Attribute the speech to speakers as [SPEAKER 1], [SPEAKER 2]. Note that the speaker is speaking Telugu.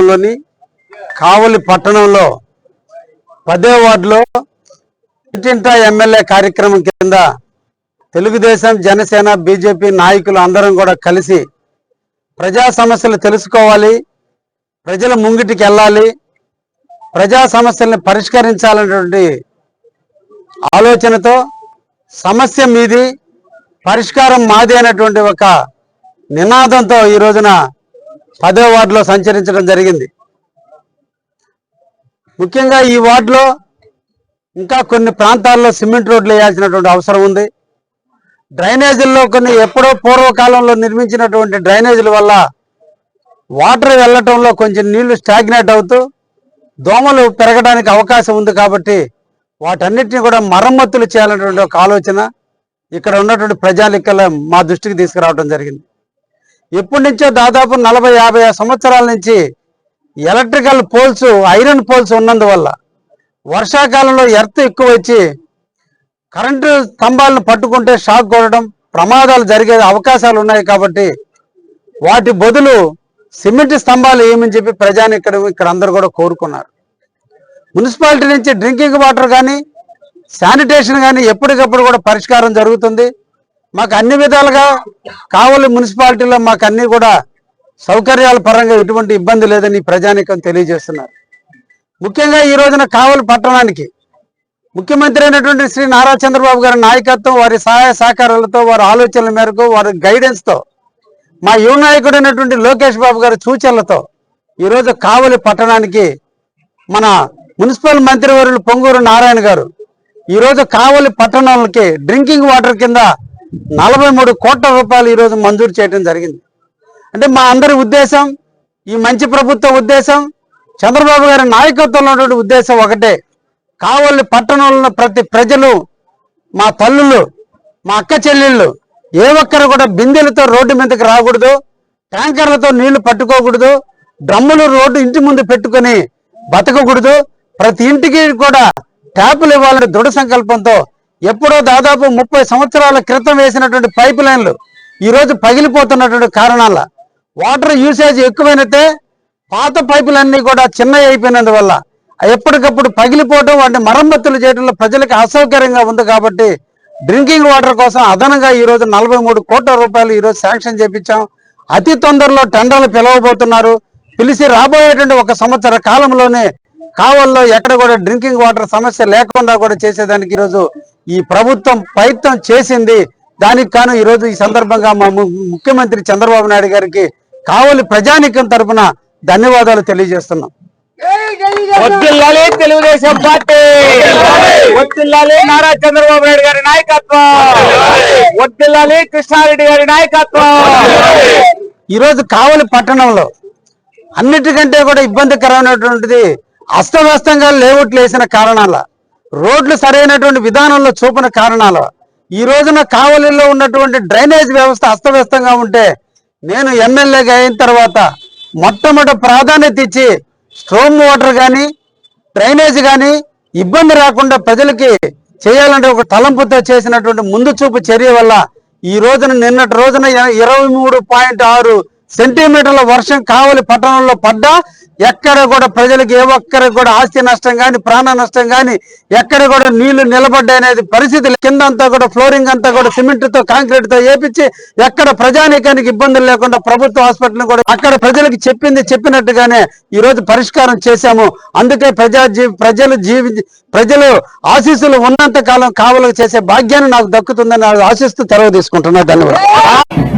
[SPEAKER 1] నియోజకవర్గంలోని కావలి పట్టణంలో పదే వార్డులో ఇంటింటా ఎమ్మెల్యే కార్యక్రమం కింద తెలుగుదేశం జనసేన బీజేపీ నాయకులు అందరం కూడా కలిసి ప్రజా సమస్యలు తెలుసుకోవాలి ప్రజల ముంగిటికి వెళ్ళాలి ప్రజా సమస్యల్ని పరిష్కరించాలనేటువంటి ఆలోచనతో సమస్య మీది పరిష్కారం మాది అనేటువంటి ఒక నినాదంతో ఈ రోజున పదో వార్డులో సంచరించడం జరిగింది. ముఖ్యంగా ఈ వార్డులో ఇంకా కొన్ని ప్రాంతాల్లో సిమెంట్ రోడ్లు వేయాల్సినటువంటి అవసరం ఉంది. డ్రైనేజీల్లో కొన్ని ఎప్పుడో పూర్వకాలంలో నిర్మించినటువంటి డ్రైనేజీల వల్ల వాటర్ వెళ్ళటంలో కొంచెం నీళ్ళు స్టాగ్నేట్ అవుతూ దోమలు పెరగడానికి అవకాశం ఉంది కాబట్టి వాటన్నిటిని కూడా మరమ్మతులు చేయాలనేటువంటి ఒక ఆలోచన ఇక్కడ ఉన్నటువంటి ప్రజాలిక్కల మా దృష్టికి తీసుకురావడం జరిగింది. ఎప్పటి నుంచో దాదాపు నలభై యాభై సంవత్సరాల నుంచి ఎలక్ట్రికల్ పోల్స్ ఐరన్ పోల్స్ ఉన్నందువల్ల వర్షాకాలంలో ఎర్త్ ఎక్కువ వచ్చి కరెంటు స్తంభాలను పట్టుకుంటే షాక్ కొట్టడం ప్రమాదాలు జరిగే అవకాశాలు ఉన్నాయి కాబట్టి వాటి బదులు సిమెంట్ స్తంభాలు ఏమని చెప్పి ప్రజాని ఇక్కడ ఇక్కడ అందరూ కూడా కోరుకున్నారు. మున్సిపాలిటీ నుంచి డ్రింకింగ్ వాటర్ కానీ శానిటేషన్ కానీ ఎప్పటికప్పుడు కూడా పరిష్కారం జరుగుతుంది. మాకు అన్ని విధాలుగా కావలి మున్సిపాలిటీలో మాకు అన్ని కూడా సౌకర్యాల పరంగా ఎటువంటి ఇబ్బంది లేదని ప్రజానికం తెలియజేస్తున్నారు. ముఖ్యంగా ఈ రోజున కావలి పట్టణానికి ముఖ్యమంత్రి అయినటువంటి శ్రీ నారా చంద్రబాబు గారి నాయకత్వం వారి సహాయ సహకారాలతో వారి ఆలోచనల మేరకు వారి గైడెన్స్తో మా యువ నాయకుడైనటువంటి లోకేష్ బాబు గారి సూచనలతో ఈరోజు కావలి పట్టణానికి మన మున్సిపల్ మంత్రివర్యులు పొంగూరు నారాయణ గారు ఈరోజు కావలి పట్టణాలకి డ్రింకింగ్ వాటర్ కింద నలభై మూడు కోట్ల రూపాయలు ఈరోజు మంజూరు చేయడం జరిగింది. అంటే మా అందరి ఉద్దేశం ఈ మంచి ప్రభుత్వ ఉద్దేశం చంద్రబాబు గారి నాయకత్వంలో ఉన్నటువంటి ఉద్దేశం ఒకటే. కావలి పట్టణంలో ప్రతి ప్రజలు మా తల్లులు మా అక్క చెల్లెళ్ళు ఏ ఒక్కరు కూడా బిందెలతో రోడ్డు మీదకి రాకూడదు ట్యాంకర్లతో నీళ్ళు పట్టుకోకూడదు డ్రమ్ములు రోడ్డు ఇంటి ముందు పెట్టుకొని బతకకూడదు. ప్రతి ఇంటికి కూడా ట్యాపులు ఇవ్వాలని దృఢ సంకల్పంతో ఎప్పుడో దాదాపు ముప్పై సంవత్సరాల క్రితం వేసినటువంటి పైప్ లైన్లు ఈరోజు పగిలిపోతున్నటువంటి కారణాల. వాటర్ యూసేజ్ ఎక్కువైనతే పాత పైపులన్నీ కూడా చిన్నవి అయిపోయినందువల్ల ఎప్పటికప్పుడు పగిలిపోవడం వాటిని మరమ్మతులు చేయడంలో ప్రజలకు అసౌకర్యంగా ఉంది కాబట్టి డ్రింకింగ్ వాటర్ కోసం అదనంగా ఈరోజు నలభై మూడు కోట్ల రూపాయలు ఈరోజు శాంక్షన్ చేపించాం. అతి తొందరలో టెండర్లు పిలవబోతున్నారు. పిలిచి రాబోయేటువంటి ఒక సంవత్సర కాలంలోనే కావల్లో ఎక్కడ కూడా డ్రింకింగ్ వాటర్ సమస్య లేకుండా కూడా చేసేదానికి ఈరోజు ఈ ప్రభుత్వం ప్రయత్నం చేసింది. దానికి కాను ఈరోజు ఈ సందర్భంగా మా ముఖ్యమంత్రి చంద్రబాబు నాయుడు గారికి కావలి ప్రజానికం తరపున ధన్యవాదాలు తెలియజేస్తున్నాం.
[SPEAKER 2] వద్దిల్లాలి తెలుగుదేశం పార్టీ. వద్దిల్లాలి. నారా చంద్రబాబు నాయుడు గారి నాయకత్వం. వద్దిల్లాలి. కృష్ణారెడ్డి గారి నాయకత్వం.
[SPEAKER 1] ఈరోజు కావలి పట్టణంలో అన్నిటికంటే కూడా ఇబ్బందికరమైనటువంటిది అస్తవ్యస్తంగా లేఅవుట్లు వేసిన కారణాల రోడ్లు సరైనటువంటి విధానంలో చూపిన కారణాలు. ఈ రోజున కావలిలో ఉన్నటువంటి డ్రైనేజ్ వ్యవస్థ అస్తవ్యస్తంగా ఉంటే నేను ఎమ్మెల్యేగా అయిన తర్వాత మొట్టమొదటి ప్రాధాన్యత ఇచ్చి స్ట్రోమ్ వాటర్ కానీ డ్రైనేజ్ కానీ ఇబ్బంది రాకుండా ప్రజలకి చేయాలంటే ఒక తలంపుతో చేసినటువంటి ముందు చూపు చర్య వల్ల ఈ రోజున నిన్నటి రోజున ఇరవై మూడు పాయింట్ ఆరు సెంటీమీటర్ల వర్షం కావలి పట్టణంలో పడ్డా. ఎక్కడ కూడా ప్రజలకు ఏ ఒక్కరికి కూడా ఆస్తి నష్టం కానీ ప్రాణ నష్టం కానీ ఎక్కడ కూడా నీళ్ళు నిలబడ్డాయి అనేది పరిస్థితి కింద అంతా కూడా ఫ్లోరింగ్ అంతా కూడా సిమెంట్తో కాంక్రీట్తో వేపించి ఎక్కడ ప్రజానీకానికి ఇబ్బందులు లేకుండా ప్రభుత్వ హాస్పిటల్ కూడా అక్కడ ప్రజలకు చెప్పింది చెప్పినట్టుగానే ఈ రోజు పరిష్కారం చేశాము. అందుకే ప్రజా ప్రజలు జీవి ప్రజలు ఆశీస్సులు ఉన్నంత కాలం కావలకు చేసే భాగ్యాన్ని నాకు దక్కుతుందని ఆశిస్తూ తెరవ తీసుకుంటున్నా. ధన్యవాదాలు.